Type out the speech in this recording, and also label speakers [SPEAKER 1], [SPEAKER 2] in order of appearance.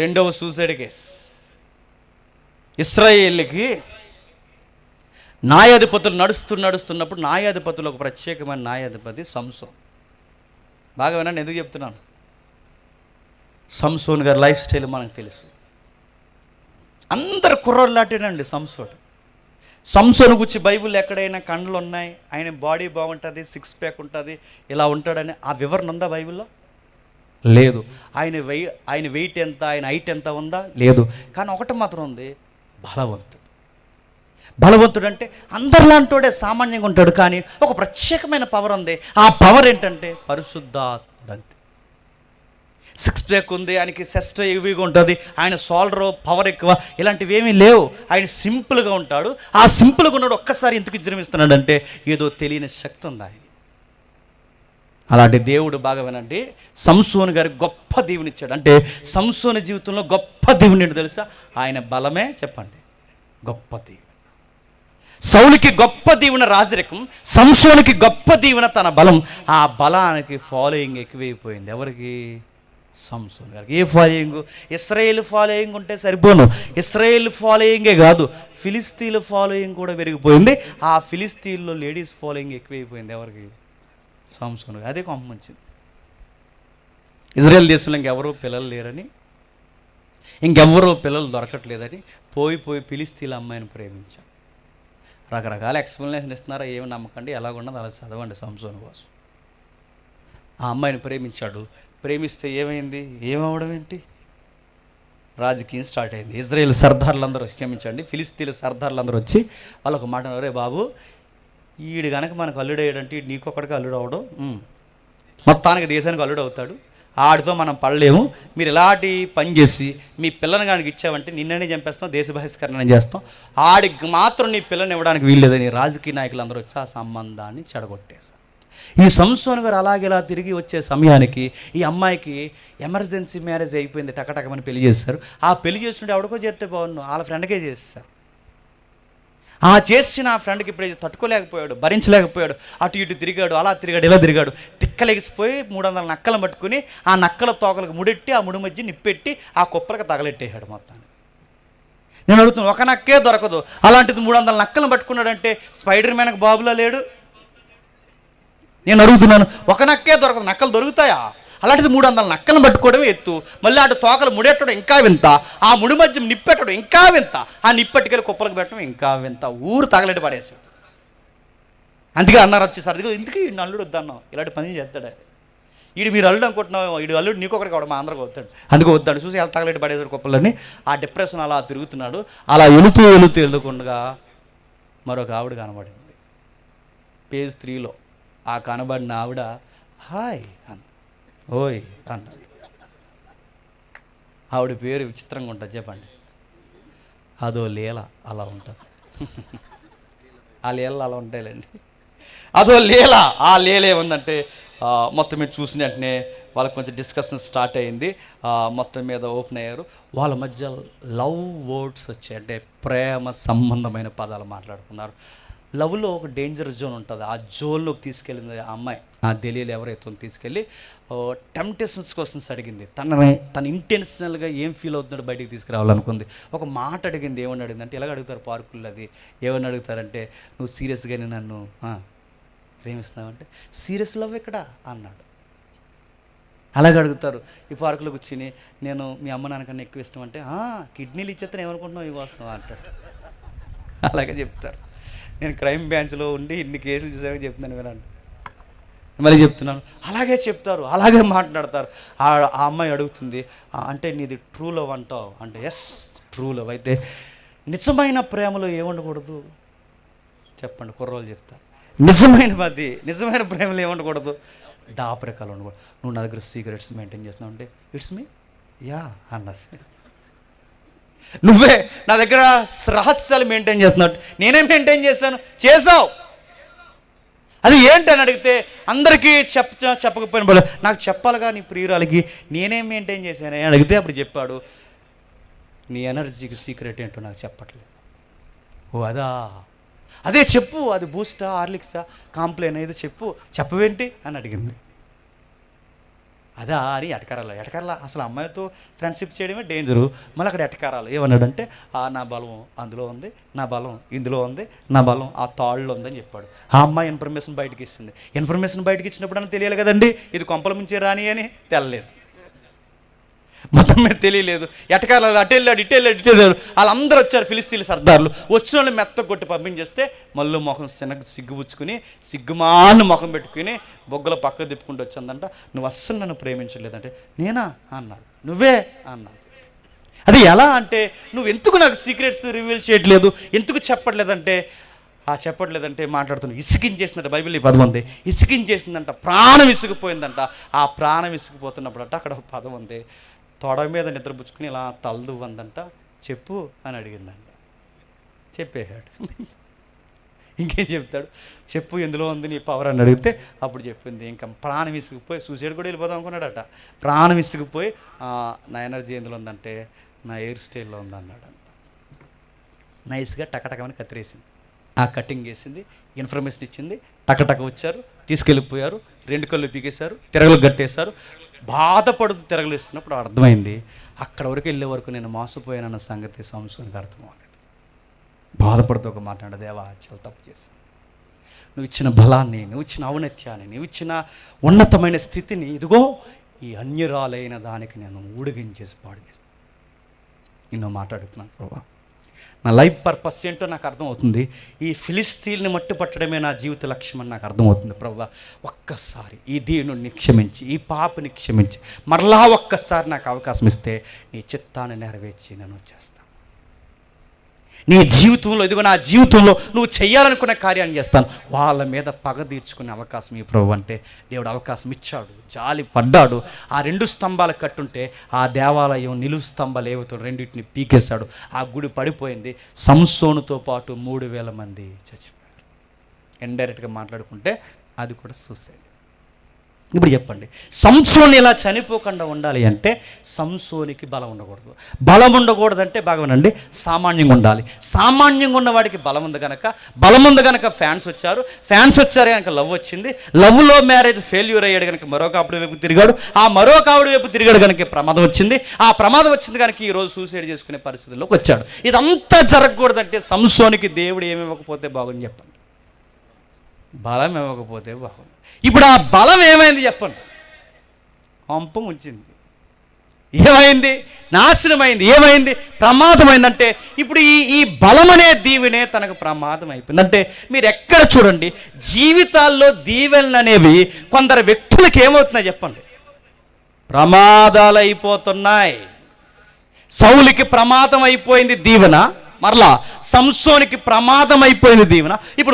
[SPEAKER 1] రెండవ suicide case ఇస్రాయేల్కి న్యాయాధిపతులు నడుస్తూ నడుస్తున్నప్పుడు న్యాయాధిపతులు ఒక ప్రత్యేకమైన న్యాయాధిపతి సంసోన్. బాగా వినండి ఎందుకు చెప్తున్నాను? సంసోన్ గారి లైఫ్ స్టైల్ మనకు తెలుసు. అందరు కుర్రోళ్ళు లాంటినండి సంసోడు సంసోను గురించి బైబిల్ ఎక్కడైనా కండ్లు ఉన్నాయి ఆయన బాడీ బాగుంటుంది సిక్స్ ప్యాక్ ఉంటుంది ఇలా ఉంటాడని ఆ వివరణ ఉందా బైబిల్లో? లేదు. ఆయన వెయి ఆయన వెయిట్ ఎంత ఆయన హైట్ ఎంత ఉందా? లేదు. కానీ ఒకటి మాత్రం ఉంది బలవంతుడు. బలవంతుడు అంటే అందరిలాంటోడే సామాన్యంగా ఉంటాడు కానీ ఒక ప్రత్యేకమైన పవర్ ఉంది. ఆ పవర్ ఏంటంటే పరిశుద్ధాత్ముడు అంతే సిక్స్ ప్యాక్ ఉంది ఆయనకి సెస్ట్ ఇవిగా ఉంటుంది ఆయన సోల్డర్ పవర్ ఎక్కువ ఇలాంటివి ఏమీ లేవు. ఆయన సింపుల్గా ఉంటాడు. ఆ సింపుల్గా ఉన్నాడు ఒక్కసారి ఎందుకు విజృంభిస్తున్నాడంటే ఏదో తెలియని శక్తి ఉంది ఆయన అలాంటి దేవుడు బాగా వినండి. సంసోని గారి గొప్ప దేవునిచ్చాడు. అంటే సంసోని జీవితంలో గొప్ప దేవుని తెలుసా? ఆయన బలమే చెప్పండి. గొప్ప దేవుడు. సౌలికి గొప్ప దీవెన రాజరికం సంసోనికి గొప్ప దీవెన తన బలం. ఆ బలానికి ఫాలోయింగ్ ఎక్కువైపోయింది. ఎవరికి? సంసోన్ గారికి. ఏ ఫాలోయింగ్? ఇస్రాయేల్ ఫాలోయింగ్ ఉంటే సరిపోను. ఇస్రాయేల్ ఫాలోయింగే కాదు. ఫిలిస్తీన్ల ఫాలోయింగ్ కూడా పెరిగిపోయింది. ఆ ఫిలిస్తీన్లో లేడీస్ ఫాలోయింగ్ ఎక్కువైపోయింది. ఎవరికి? సాంసోన్ అదే కొంపమంచింది ఇజ్రాయెల్ దేశంలో ఇంకెవరూ పిల్లలు లేరని ఇంకెవరో పిల్లలు దొరకట్లేదని పోయి పోయి పిలిస్తీల అమ్మాయిని ప్రేమించాం. రకరకాల ఎక్స్ప్లెనేషన్ ఇస్తున్నారా ఏమి నమ్మకండి ఎలాగున్నది అలా చదవండి సంసోన్ కోసం. ఆ అమ్మాయిని ప్రేమించాడు. ప్రేమిస్తే ఏమైంది? ఏమవడం ఏంటి? రాజకీయం స్టార్ట్ అయింది. ఇజ్రాయెల్ సర్దార్లందరూ క్షమించండి ఫిలిస్తీన్ల సర్దార్లందరూ వచ్చి వాళ్ళు ఒక మాట రే బాబు ఈడు గనక మనకు అల్లుడయ్యాడంటే ఈడు నీకొక్కడికి అల్లుడు అవడం. మొత్తానికి దేశానికి అల్లుడు అవుతాడు ఆడితో మనం పడలేము. మీరు ఇలాంటి పని చేసి మీ పిల్లని కనుక ఇచ్చావంటే నిన్ననే చంపేస్తాం దేశ బహిష్కరణ చేస్తాం. ఆడికి మాత్రం నీ పిల్లని ఇవ్వడానికి వీల్లేదని రాజకీయ నాయకులు అందరూ వచ్చి ఆ సంబంధాన్ని చెడగొట్టేశారు. ఈ సంసోన్ గారు అలాగేలా తిరిగి వచ్చే సమయానికి ఈ అమ్మాయికి ఎమర్జెన్సీ మ్యారేజ్ అయిపోయింది టకటకమని పెళ్ళి చేస్తారు ఆ పెళ్ళి చేస్తుంటే ఎవడికో చేస్తే బాగుండు వాళ్ళ ఫ్రెండ్కే చేస్తారు ఆ చేసిన ఆ ఫ్రెండ్కి ఇప్పుడు తట్టుకోలేకపోయాడు భరించలేకపోయాడు అటు ఇటు తిరిగాడు అలా తిరిగాడు ఇలా తిరిగాడు తిక్కలేగిసిపోయి మూడు వందల నక్కలను పట్టుకుని ఆ నక్కల తోకలకు ముడెట్టి ఆ ముడి మధ్య నిప్పెట్టి ఆ కుప్పలకు తగలెట్టేశాడు మొత్తాన్ని. నేను అడుగుతున్నాను ఒక నక్కే దొరకదు. అలాంటిది మూడు వందల నక్కలు పట్టుకున్నాడంటే స్పైడర్ మ్యాన్కి బాబులా లేడు? నేను అడుగుతున్నాను ఒక నక్కే దొరకదు నక్కలు దొరుకుతాయా? అలాంటిది మూడు వందల నక్కలను పట్టుకోవడం ఎత్తు. మళ్ళీ అటు తోకలు ముడెట్టడం ఇంకా వింత. ఆ ముడి మధ్య నిప్పెట్టడం ఇంకా వింత. ఆ నిప్పెట్టుకెళ్ళి కుప్పలకు పెట్టడం ఇంకా వింత. ఊరు తగలెట్టి పడేసాడు అందుకే అన్నారు వచ్చేసరి ఇదిగో ఎందుకు ఈ అల్లుడు వద్దన్నావు. ఇలాంటి పని చేస్తాడు. ఈడు మీరు అల్లుడు అనుకుంటున్నావు ఈడు అల్లుడు నీకు ఒకటి మా అందరికి వద్దాడు అందుకు వద్దాడు. చూసి ఎలా తగలెట్టి పడేసాడు కుప్పలని ఆ డిప్రెషన్ అలా తిరుగుతున్నాడు. అలా ఎలుతూ ఎలుతూ వెళ్తుండగా మరొక ఆవిడ కనబడింది. పేజ్ త్రీలో. ఆ కనబడిన ఆవిడ హాయ్ అంత ఓయ్ అన్నాడు ఆవిడ పేరు విచిత్రంగా ఉంటుంది చెప్పండి. అదో లీల అలా ఉంటుంది. ఆ లీలలు అలా ఉంటాయిలేండి. అదో లీల ఆ లీల ఏముందంటే మొత్తం మీద చూసిన వెంటనే వాళ్ళకి కొంచెం డిస్కషన్ స్టార్ట్ అయింది. మొత్తం మీద ఓపెన్ అయ్యారు. వాళ్ళ మధ్య లవ్ వర్డ్స్ వచ్చాయి. అంటే ప్రేమ సంబంధమైన పదాలు మాట్లాడుకున్నారు. లవ్లో ఒక డేంజర్ జోన్ ఉంటుంది. ఆ జోన్లోకి తీసుకెళ్ళింది ఆ అమ్మాయి. ఆ తెలియలు ఎవరైతే తీసుకెళ్ళి టెంప్టేషన్స్ క్వశ్చన్స్ అడిగింది. తనని తన ఇంటెన్షనల్గా ఏం ఫీల్ అవుతున్నాడు బయటికి తీసుకురావాలనుకుంది. ఒక మాట అడిగింది. ఏమని అడిగింది అంటే ఎలాగ అడుగుతారు పార్కుల్లో అది? ఏమని అడుగుతారంటే నువ్వు సీరియస్గానే నన్ను ప్రేమిస్తున్నావు ప్రేమిస్తున్నావంటే సీరియస్ లవ్ ఇక్కడ అన్నాడు. అలాగ అడుగుతారు. ఈ పార్కులో కూర్చుని నేను మీ అమ్మ నాన్నకన్నా ఎక్కువ ఇష్టం అంటే కిడ్నీలు ఇచ్చేస్తాను ఏమనుకుంటున్నావు ఇవ్వస్తున్నావు అంటాడు. అలాగే చెప్తారు. నేను క్రైమ్ బ్రాంచ్లో ఉండి ఇన్ని కేసులు చూసాక చెప్తున్నాను వినండి. మళ్ళీ చెప్తున్నాను. అలాగే చెప్తారు అలాగే మాట్లాడతారు. ఆ అమ్మాయి అడుగుతుంది అంటే నీది ట్రూ లవ్ అంటావు? అంటే ఎస్ ట్రూ లవ్. అయితే నిజమైన ప్రేమలో ఏముండకూడదు? చెప్పండి కుర్రోళ్ళు చెప్తారు. నిజమైన మధ్య నిజమైన ప్రేమలో ఏముండకూడదు? దాపరికాలు ఉండకూడదు. నువ్వు నా దగ్గర సీక్రెట్స్ మెయింటైన్ చేస్తున్నావు అంటే ఇట్స్ మీ? యా అన్నది నువ్వే నా దగ్గర రహస్యాలు మెయింటైన్ చేస్తున్నట్టు నేనే మెయింటైన్ చేశాను. చేసావు అది ఏంటని అడిగితే అందరికీ చెప్ చెప్పకపోయిన పర్లేదు. నాకు చెప్పాలిగా నీ ప్రియురాలకి నేనేం మెయింటైన్ చేశాను అని అడిగితే అప్పుడు చెప్పాడు నీ ఎనర్జీకి సీక్రెట్ ఏంటో నాకు చెప్పట్లేదు. ఓ అదా? అదే చెప్పు అది బూస్టా హార్లిక్సా కాంప్లైన్ ఏదో చెప్పు. చెప్పవేంటి? అని అడిగింది. అదా అని ఎటకారాలు ఎటకారాలు అసలు అమ్మాయితో ఫ్రెండ్షిప్ చేయడమే డేంజరు మళ్ళీ అక్కడ ఎటకారాలు? ఏమన్నాడంటే ఆ నా బలం అందులో ఉంది నా బలం ఇందులో ఉంది నా బలం ఆ తాళ్ళు ఉందని చెప్పాడు. ఆ అమ్మాయి ఇన్ఫర్మేషన్ బయటకి ఇస్తుంది. ఇన్ఫర్మేషన్ బయటకి ఇచ్చినప్పుడు తెలియాలి కదండి ఇది కొంపల మించి రాని అని తెలలేదు మొత్తం మీద తెలియలేదు. ఎటకాలలో అటు వెళ్ళాడు ఇటు వెళ్ళాడు ఇటు వెళ్ళాడు. వాళ్ళందరూ వచ్చారు ఫిలిస్తీన్ సర్దార్లు. వచ్చిన వాళ్ళు మెత్త కొట్టి పంపించేస్తే మళ్ళీ మొహం శనగ సిగ్గుపుచ్చుకుని సిగ్గుమాను ముఖం పెట్టుకుని బొగ్గల పక్క తిప్పుకుంటూ వచ్చిందంట. నువ్వు అస్సలు నన్ను ప్రేమించలేదంటే నేనా? అన్నాడు. నువ్వే? అన్నాడు. అది ఎలా అంటే నువ్వు ఎందుకు నాకు సీక్రెట్స్ రివీల్ చేయట్లేదు? ఎందుకు చెప్పట్లేదంటే? ఆ చెప్పట్లేదంటే మాట్లాడుతున్నావు. ఇసుకించేసిందంట బైబిల్ ఈ పదం ఉంది. ఇసుకించేసిందంట ప్రాణం ఇసుకుపోయిందంట. ఆ ప్రాణం ఇసుకుపోతున్నప్పుడట అక్కడ ఒక పదం ఉంది. తొడ మీద నిద్రపుచ్చుకుని ఇలా తలదువ్వందంట చెప్పు అని అడిగిందంట. చెప్పేశాడు. ఇంకేం చెప్తాడు? చెప్పు ఎందులో ఉంది నీ పవర్ అని అడిగితే అప్పుడు చెప్పింది. ఇంకా ప్రాణం విసిగిపోయి సూసైడ్ కూడా వెళ్ళిపోదాం అనుకున్నాడట. ప్రాణం విసిగిపోయి నా ఎనర్జీ ఎందులో ఉందంటే నా హెయిర్ స్టైల్లో ఉందన్నాడు నైస్గా టకటకమని కత్తిరేసింది. ఆ కటింగ్ వేసింది ఇన్ఫర్మేషన్ ఇచ్చింది. టకటక వచ్చారు తీసుకెళ్ళిపోయారు రెండు కళ్ళు పీకేశారు తిరగలు కట్టేశారు. బాధపడుతూ తిరగలిస్తున్నప్పుడు అర్థమైంది అక్కడ వరకు వెళ్ళే వరకు నేను మోసపోయానన్న సంగతి సంవత్సరానికి అర్థం అవ్వలేదు బాధపడుతూ ఒక మాట్లాడు దేవా చాలా తప్పు చేశాను. నువ్వు ఇచ్చిన బలాన్ని నువ్వు ఇచ్చిన ఔన్నత్యాన్ని నువ్వు ఇచ్చిన ఉన్నతమైన స్థితిని ఇదిగో ఈ అన్యురాలైన దానికి నేను ఊడిగించేసి పాడు చేశాను. నిన్ను మాట్లాడుతున్నాను ప్రభావ నా లైఫ్ పర్పస్ ఏంటో నాకు అర్థమవుతుంది. ఈ ఫిలిస్తీన్ని మట్టుపట్టడమే నా జీవిత లక్ష్యం అని నాకు అర్థమవుతుంది ప్రభు ఒక్కసారి ఈ దీనుని క్షమించి ఈ పాపని క్షమించి మరలా ఒక్కసారి నాకు అవకాశం ఇస్తే నీ చిత్తాన్ని నెరవేర్చి నేను వచ్చేస్తాను నీ జీవితంలో ఇదిగో నా జీవితంలో నువ్వు చేయాలనుకున్న కార్యాన్ని చేస్తాను. వాళ్ళ మీద పగ తీర్చుకునే అవకాశం ఈ ప్రభు అంటే దేవుడు అవకాశం ఇచ్చాడు. జాలి పడ్డాడు. ఆ రెండు స్తంభాలు కట్టుంటే ఆ దేవాలయం నిలువు స్తంభాలు ఏవైతే రెండింటిని పీకేశాడు. ఆ గుడి పడిపోయింది. సంసోనుతో పాటు మూడు వేల మంది చచ్చిపోయారు. ఇండైరెక్ట్గా మాట్లాడుకుంటే అది కూడా సూసైడ్. ఇప్పుడు చెప్పండి. సంసోని ఇలా చనిపోకుండా ఉండాలి అంటే సంసోనికి బలం ఉండకూడదు. బలం ఉండకూడదంటే బాగానండి సామాన్యంగా ఉండాలి. సామాన్యంగా ఉన్నవాడికి బలం ఉంది కనుక బలం ఉంది కనుక ఫ్యాన్స్ వచ్చారు. ఫ్యాన్స్ వచ్చారు కనుక లవ్ వచ్చింది. లవ్లో మ్యారేజ్ ఫెయిల్యూర్ అయ్యాడు కనుక మరొక ఆవిడ వైపు తిరిగాడు. ఆ మరొక ఆవిడ వైపు తిరిగాడు కనుక ప్రమాదం వచ్చింది. ఆ ప్రమాదం వచ్చింది కనుక ఈరోజు సూసైడ్ చేసుకునే పరిస్థితుల్లోకి వచ్చాడు. ఇదంతా జరగకూడదంటే సంసోనికి దేవుడు ఏమి ఇవ్వకపోతే బాగుంది చెప్పండి. బలం ఇవ్వకపోతే బాగుంది ఇప్పుడు ఆ బలం ఏమైంది చెప్పండి. పంపం ఉంచింది ఏమైంది? నాశనమైంది. ఏమైంది? ప్రమాదమైందంటే ఇప్పుడు ఈ ఈ బలం అనే దీవెనే తనకు ప్రమాదం అయిపోయింది అంటే మీరు ఎక్కడ చూడండి జీవితాల్లో దీవెనలు అనేవి కొందరు వ్యక్తులకు ఏమవుతున్నాయి చెప్పండి. ప్రమాదాలు అయిపోతున్నాయి సౌలికి ప్రమాదం అయిపోయింది దీవెన మరలా సంసోనికి ప్రమాదం అయిపోయింది దీవెన. ఇప్పుడు